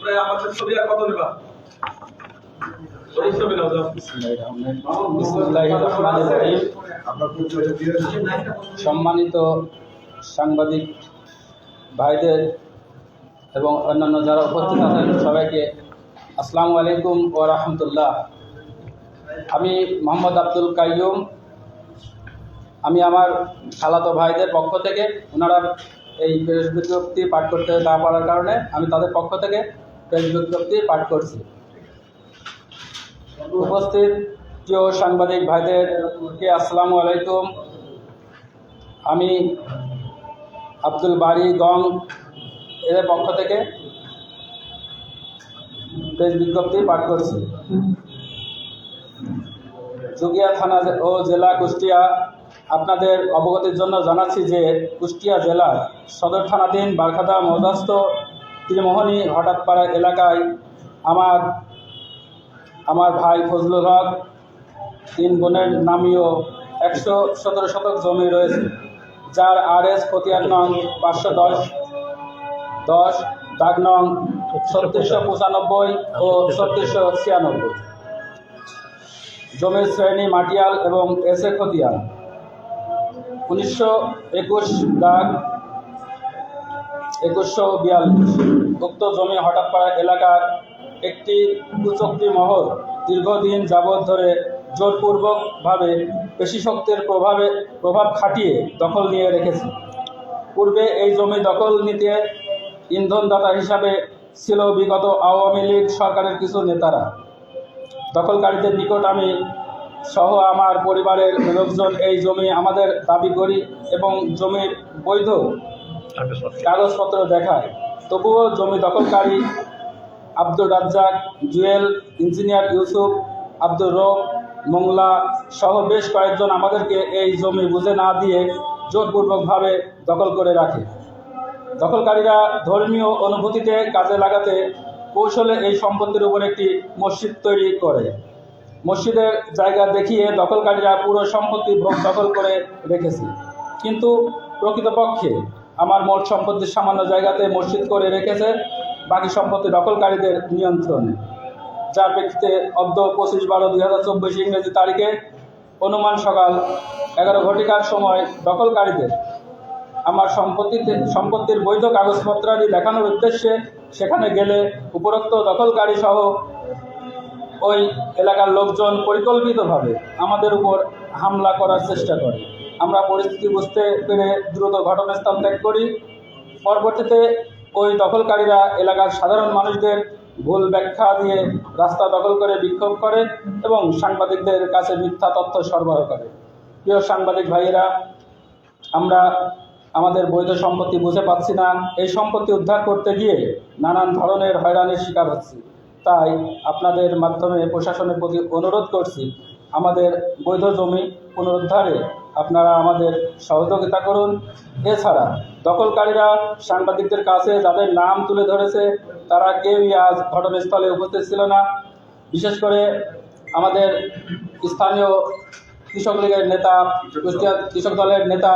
তোমরা আমাদের ছবি আর কত। সম্মানিত সাংবাদিক ভাইদের এবং অন্যান্য যারা উপস্থিত আছেন, সবাইকে আসসালামু আলাইকুম ও রহমতুল্লাহ। আমি মোহাম্মদ আব্দুল কাইয়ুম। আমি আমার খালাতো ভাইদের পক্ষ থেকে, ওনারা এই বিজ্ঞপ্তি পাঠ করতে না পারার কারণে আমি তাদের পক্ষ থেকে প্রেস বিজ্ঞপ্তি পাঠ করছি। উপস্থিত প্রিয় সাংবাদিক ভাইদেরকে আসসালামু আলাইকুম। আমি আব্দুল বারি গং এদের পক্ষ থেকে প্রেস বিজ্ঞপ্তি পাঠ করছি। জুগিয়া থানা ও জেলা কুষ্টিয়া, আপনাদের অবগতির জন্য জানাচ্ছি যে কুষ্টিয়া জেলার সদর থানাধীন বারখাদা মহদাস্ত ত্রিমোহনী হঠাৎপাড়া এলাকায় আমার আমার ভাই ফজলুল হক, তিন বোনের নামীয় একশো সতেরো শতক জমি রয়েছে, যার আর এস খতিয়ান নং পাঁচশো দশ দশ, দাগ নং ছত্রিশশো পঁচানব্বই ও ছত্রিশশো ছিয়ানব্বই। জমির শ্রেণি মাটিয়াল এবং এসে খতিয়ান। উনিশশো একুশ দাগ একুশশো বিয়াল্লিশ। উক্ত জমি হঠাৎপাড়া এলাকার একটি কুচক্রি মহল দীর্ঘদিন যাবৎ ধরে জোরপূর্বকভাবে পেশি শক্তির প্রভাবে প্রভাব খাটিয়ে দখল নিয়ে রেখেছে। পূর্বে এই জমি দখল নিতে ইন্ধনদাতা হিসাবে ছিল বিগত আওয়ামী লীগ সরকারের কিছু নেতারা। দখলকারীদের নিকট আমি সহ আমার পরিবারের লোকজন এই জমি আমাদের দাবি করি এবং জমির বৈধ কাগজপত্র দেখায় তবুও জমি দখলকারী আব্দুর রাজ্জাক, জুয়েল, ইঞ্জিনিয়ার ইউসুফ, আব্দুর রব, মোংলা সহ বেশ কয়েকজন আমাদেরকে এই জমি বুঝে না দিয়ে জোরপূর্বকভাবে দখল করে রাখে। দখলকারীরা ধর্মীয় অনুভূতিতে কাজে লাগাতে কৌশলে এই সম্পত্তির উপর একটি মসজিদ তৈরি করে। মসজিদের জায়গা দেখিয়ে দখলকারীরা পুরো সম্পত্তি দখল করে রেখেছে। কিন্তু প্রকৃতপক্ষে আমার মোট সম্পত্তির সামান্য জায়গাতে মসজিদ করে রেখেছে, বাকি সম্পত্তি দখলকারীদের নিয়ন্ত্রণে। যার প্রেক্ষিতে অব্দ পঁচিশ বারো দুই হাজার চব্বিশ ইংরেজি তারিখে অনুমান সকাল এগারো ঘটিকার সময় দখলকারীদের আমার সম্পত্তিতে সম্পত্তির বৈধ কাগজপত্রাদি দেখানোর উদ্দেশ্যে সেখানে গেলে উপরোক্ত দখলকারী সহ ওই এলাকার লোকজন পরিকল্পিতভাবে আমাদের উপর হামলা করার চেষ্টা করে। আমরা পরিস্থিতি বুঝতে পেরে দ্রুত ঘটনাস্থল ত্যাগ করি। পরবর্তীতে ওই দখলকারীরা এলাকার সাধারণ মানুষদের ভুল ব্যাখ্যা দিয়ে রাস্তা দখল করে বিক্ষোভ করে এবং সাংবাদিকদের কাছে মিথ্যা তথ্য সরবরাহ করে। প্রিয় সাংবাদিক ভাইয়েরা, আমরা আমাদের বৈধ সম্পত্তি বুঝে পাচ্ছি না। এই সম্পত্তি উদ্ধার করতে গিয়ে নানান ধরনের হয়রানির শিকার হচ্ছি। তাই আপনাদের মাধ্যমে প্রশাসনের প্রতি অনুরোধ করছি, আমাদের বৈধ জমি পুনরুদ্ধারে আপনারা আমাদের সহযোগিতা করুন। এছাড়া দখলকারীরা সাংবাদিকদের কাছে যাদের নাম তুলে ধরেছে, তারা কেউই আজ ঘটনাস্থলে উপস্থিত ছিল না। বিশেষ করে আমাদের স্থানীয় কৃষক লীগের নেতা, কুষ্টিয়া কৃষক দলের নেতা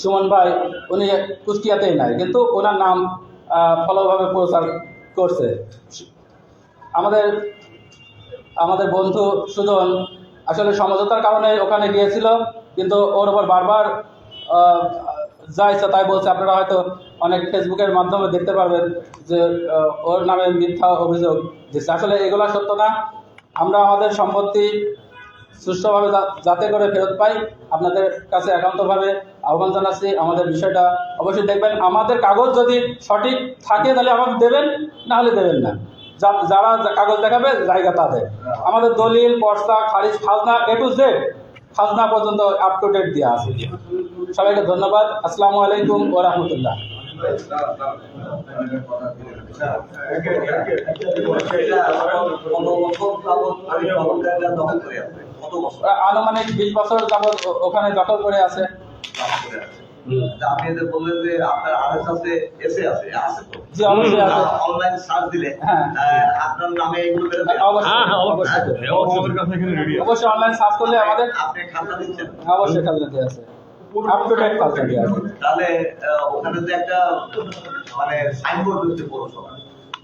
সুমন ভাই, উনি কুষ্টিয়াতেই নাই, কিন্তু ওনার নাম ফলোভাবে প্রচার করছে। আমাদের আমাদের বন্ধু সুজন আসলে সমঝোতার কারণে ওখানে গিয়েছিল, কিন্তু ওর ওপর বারবার যা ইচ্ছা তাই বলছে। আপনারা হয়তো অনেক ফেসবুকের মাধ্যমে দেখতে পারবেন যে ওর নামে মিথ্যা অভিযোগ দিচ্ছে। আসলে এগুলা সত্য না। আমরা আমাদের সম্পত্তি সুষ্ঠুভাবে যাতে করে ফেরত পাই, আপনাদের কাছে একান্তভাবে আহ্বান জানাচ্ছি। আমাদের বিষয়টা অবশ্যই দেখবেন। আমাদের কাগজ যদি সঠিক থাকে, তাহলে আমাদের দেবেন, না হলে দেবেন না। যারা কাগজ দেখাবে, জায়গা তাদের আমাদের দলিল পর্সা খারিজ, খাজনা, এ টু জেড খাজনা পর্যন্ত আপ টু ডেট দেওয়া আছে। সবাইকে ধন্যবাদ। আসসালামু আলাইকুম ও রহমতুল্লাহ। আনুমানিক বিশ বছর যাবৎ ওখানে দখল করে আছে। আপনি যে বললেন যে আপনার আরএস আছে এসে আছে আছে তো। জি, অবশ্যই আছে। অনলাইন সার্চ দিলে হ্যাঁ। আপনার নামে এগুলো হ্যাঁ, হ্যাঁ, অবশ্যই। অবশ্যই। অবশ্যই অনলাইন সার্চ করলে আমাদের আপনি খাতা দিচ্ছেন। অবশ্যই খাতা দিতে আছে। আপ টু ডেট খাজনা দেওয়া আছে তাহলে ওখানে তো একটা মানে সাইনবোর্ড হচ্ছে পৌরসভা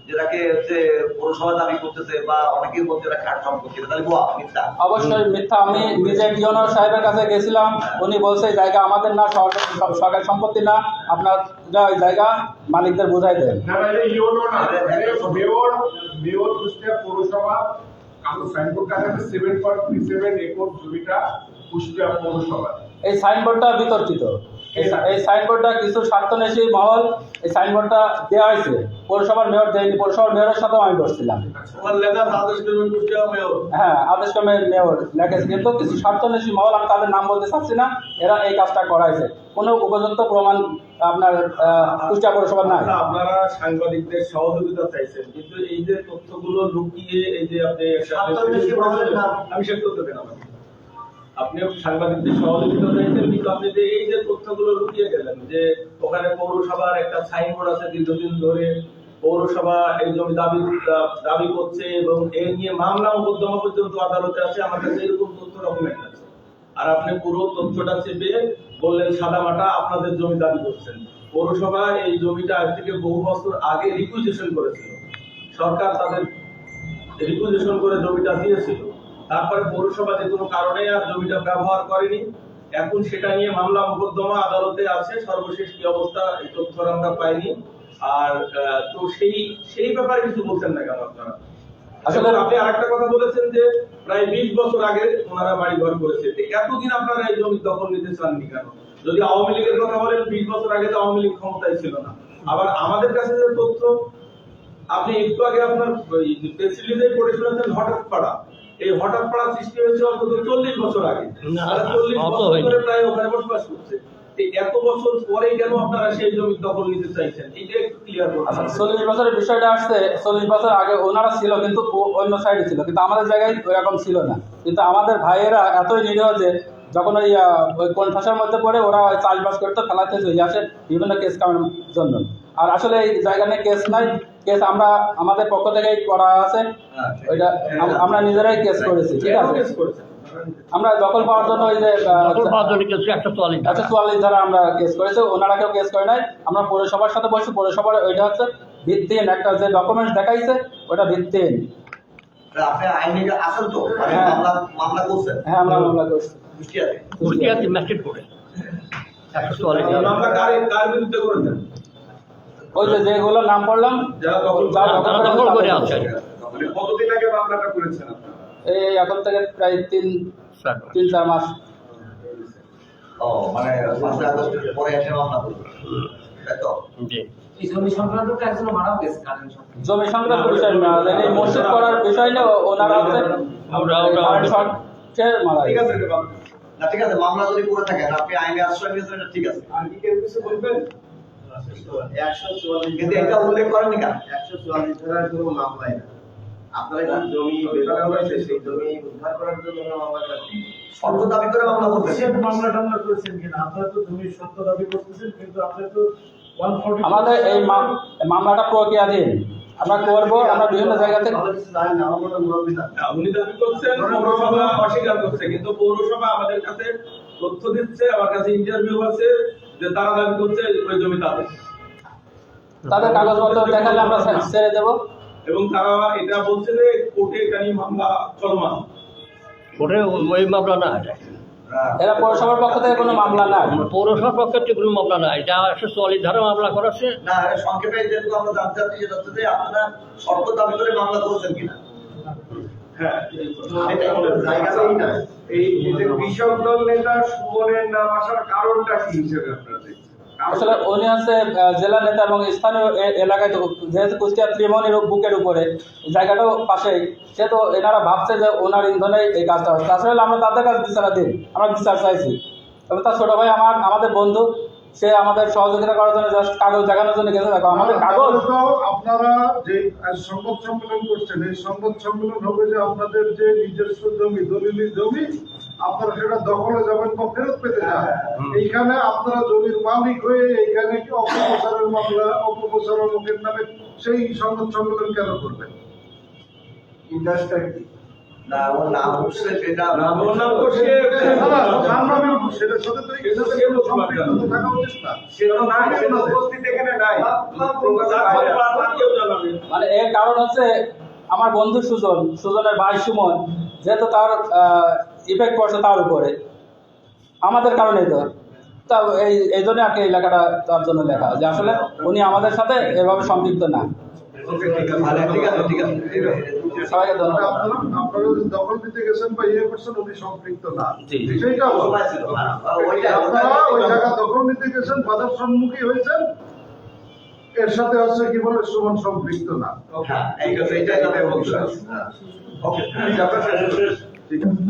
যেটাকে হচ্ছে পৌরসভা দাবি করতেছে বা অনেকের মধ্যে এটা খাট সম্পত্তি তাহলে গোয়া মিথ্যা? অবশ্যই মিথ্যা। আমি নিজে ডিওনার সাহেবের কাছে গেছিলাম উনি বলছে এই জায়গা আমাদের না সরকার সম্পত্তি না আপনার জায়গা মালিকদের বুঝাই দেন। না না, এটা না মেয়র মেয়র কুষ্টিয়া পৌরসভা কালো সাইনবোর্ড কাছে seven point three seven acre জমিটা কুষ্টিয়া পৌরসভা। এই সাইনবোর্ডটা বিতর্কিত। এই সাইনবোর্ডটা কিছু স্বার্থনেশী মহল এই সাইনবোর্ডটা দেওয়া হয়েছে। পৌরসভার মেয়র দেয়নি পৌরসভার মেয়রের সাথেও আমি বসছিলাম। হ্যাঁ আদেশ ক্রমের মেয়র লেখেছে। কিন্তু কিছু স্বার্থনেশী মহল আমি তাদের নাম বলতে চাচ্ছি না এরা এই কাজটা করাইছে। কোনো উপযুক্ত প্রমাণ আপনার আহ, কুষ্টিয়া পৌরসভার নাই। আচ্ছা, আপনারা সাংবাদিকদের সহযোগিতা চাইছেন কিন্তু এই যে তথ্যগুলো লুকিয়ে এই যে আপনি। আমি শেষ করতে দেন আমাকে আপনি সাংবাদিকদের সহযোগিতা চাইছেন কিন্তু আপনি যে এই যে তথ্যগুলো লুকিয়ে গেলেন, যে ওখানে পৌরসভার একটা সাইনবোর্ড আছে দীর্ঘদিন ধরে, পৌরসভা এই জমি দাবি দাবি করছে এবং এ নিয়ে মামলা মোকদ্দমা পর্যন্ত আদালতে আছে, আমার কাছে এরকম তথ্য ডকুমেন্ট আছে। আর আপনি পুরো তথ্যটা চেপে বললেন, সাদামাটা আপনাদের জমি দাবি করছেন। পৌরসভা এই জমিটা আজ থেকে বহু বছর আগে রিকুইজিশন করেছিল। সরকার তাদের রিকুইজিশন করে জমিটা দিয়েছিল। তারপরে পৌরসভা যে কোনো কারণে আর জমিটা ব্যবহার করেনি। এখন সেটা নিয়ে মামলা মোকদ্দমা আদালতে আছে সর্বশেষ কি অবস্থা এই তথ্য আমরা পাইনি। আর তো সেই সেই ব্যাপারে কিছু বলছেন না কেন আপনারা? আসলে আসলে- আপনি আরেকটা কথা বলেছেন যে প্রায় বিশ বছর আগে ওনারা বাড়ি ঘর করেছে। এতদিন আপনারা এই জমি দখল নিতে চাননি কেন? যদি আওয়ামী লীগের কথা বলেন বিশ বছর আগে তো আওয়ামী লীগ ক্ষমতায় ছিল না। আবার আমাদের কাছে যে তথ্য আপনি একটু আগে আপনার প্রেস রিলিজে পড়ে শুনেছেন হঠাৎ পাড়া। এই হঠাৎ পাড়া সৃষ্টি হয়েছে অন্তত চল্লিশ বছর আগে। চল্লিশ বছর। ধরে প্রায় ওখানে বসবাস করছে। এত বছর পরে কেন আপনারা সেই জমি দখল নিতে চাইছেন? এটা একটু ক্লিয়ার আচ্ছা করুন চল্লিশ বছরের বিষয়টা আসছে। চল্লিশ বছর আগে ওনারা ছিল কিন্তু অন্য সাইডে ছিল। কিন্তু আমাদের জায়গায় ওরকম ছিল না। কিন্তু আমাদের ভাইয়েরা এতই নিরীহ যে যখন ওই কোন ঠাসার মধ্যে পড়ে ওরা চাষবাস করতে ফেলাতে চলে আসে বিভিন্ন কেস কামের জন্য। আর আসলে এই জায়গা নিয়ে কেস নাই। কেস আমরা আমাদের পক্ষ থেকেই করা আছে। ওইটা আমরা নিজেরাই কেস করেছি ঠিক আছে? আমরা দখল পাওয়ার জন্য ওই যে আচ্ছা চুয়াল্লিশ ধারা। আমরা কেস করেছি ওনারা কেউ কেস করে নাই। আমরা পৌরসভার সাথে বসে পৌরসভার ওইটা হচ্ছে ভিত্তিহীন একটা যে ডকুমেন্টস দেখাইছে ওটা ভিত্তিহীন। আপনি আইনে তো? হ্যাঁ। মামলা মামলা করছেন? হ্যাঁ আমরা মামলা করছি। কুষ্টিয়াতে? কুষ্টিয়াতে ম্যাট্রিক করে একশো চুয়াল্লিশ আমরা কার কার বিরুদ্ধে করেছেন? ওই যে যেগুলো নাম পড়লাম মানে কতদিন আগে মামলাটা করেছেন এই এখন থেকে প্রায় তিন তিন চার মাস। ও মানে পরে এসে মামলা তো? জি। জমি সংক্রান্ত বিষয় না এই মসজিদ করার বিষয় ওনারা মারা ঠিক আছে না ঠিক আছে মামলা যদি করে থাকেন আপনি আইনে আশ্রয় নিয়েছেন ঠিক আছে। আর কি কেউ কিছু বলবেন? কিন্তু এটা উল্লেখ করেননি কেন? একশো চুয়াল্লিশ ধারার কোনো মামলাই আপনারা যে জমি বেদখল হয়েছে সেই জমি উদ্ধার করার জন্য মামলাটা শর্ত দাবি করে মামলা করতেছেন মামলা টামলা করেছেন কিনা? আপনারা তো জমির সত্য দাবি করতেছেন কিন্তু আপনারা তো আমাদের এই মামলাটা প্রক্রিয়াধীন। আমরা করব আমরা বিভিন্ন জায়গা থেকে ভালো কিছু জানেন না আমার মুরব্বী না। উনি দাবি করছেন পৌরসভা অস্বীকার করছে কিন্তু পৌরসভা আমাদের কাছে তথ্য দিচ্ছে আমার কাছে ইন্টারভিউ আছে যে তারা দাবি করছে ওই জমি তাদের। তাদের কাগজপত্র দেখালে আমরা ছেড়ে দেবো। এবং তারা এটা বলছে যে কোর্টে এটা নিয়ে মামলা চলমান। ওটা ওই মামলা না এটা হ্যাঁ। এরা পৌরসভার পক্ষ থেকে কোনো মামলা নাই পৌরসভার পক্ষে তো কোনো মামলা না এটা একশো চুয়াল্লিশ ধারা মামলা করাচ্ছে না সংক্ষেপে যেহেতু আমরা জানতে চাচ্ছি সেটা হচ্ছে যে আপনারা শর্ত দাবি করে মামলা করেছেন কিনা? হ্যাঁ উনি হচ্ছে জেলা নেতা এবং স্থানীয় এলাকায় যেহেতু কুষ্টিয়া ত্রিমণির বুকের উপরে, জায়গাটাও পাশেই, সেহেতু এনারা ভাবছে যে ওনার ইন্ধনে এই কাজটা হচ্ছে। আসলে আমরা তাদের কাছে বিচারা দিন, আমরা বিচার চাইছি। এবং তার ছোট ভাই আমার, আমাদের বন্ধু সে আমাদের সহযোগিতা করার জন্য জাস্ট কাগজ দেখানোর জন্য গেছে। দেখো আমাদের কাগজ আপনারা যে সংবাদ সম্মেলন করছেন এই সংবাদ সম্মেলন হবে যে আপনাদের যে নিজস্ব জমি দলিলি জমি আপনারা সেটা দখলে যাবেন বা ফেরত পেতে চান। এইখানে আপনারা জমির মালিক হয়ে এইখানে কি অপপ্রচারের মামলা অপপ্রচারের লোকের নামে সেই সংবাদ সম্মেলন কেন করবেন? ইন্ডাস্ট্রি কি? মানে এর কারণ হচ্ছে আমার বন্ধু সুজন সুজনের ভাই সুমন যেহেতু তার ইফেক্ট পড়ছে তার উপরে। আমাদের কারণেই তো। তা এই এই জন্য আর কি এই লেখাটা তার জন্য লেখা। যে আসলে উনি আমাদের সাথে এভাবে সম্পৃক্ত না। ঠিক আছে ঠিক আছে ঠিক আছে। সবাইকে ধন্যবাদ আপনারা দখল দিতে গেছেন বা ইয়ে করছেন উনি সম্পৃক্ত না। সেইটা হ্যাঁ, আপনারা ওই জায়গা দখল নিতে গেছেন বাধার সম্মুখী হয়েছেন। এর সাথে হচ্ছে কি বলে সুমন সম্পৃক্ত না। হ্যাঁ হ্যাঁ। ওকে ঠিক আছে ঠিক আছে।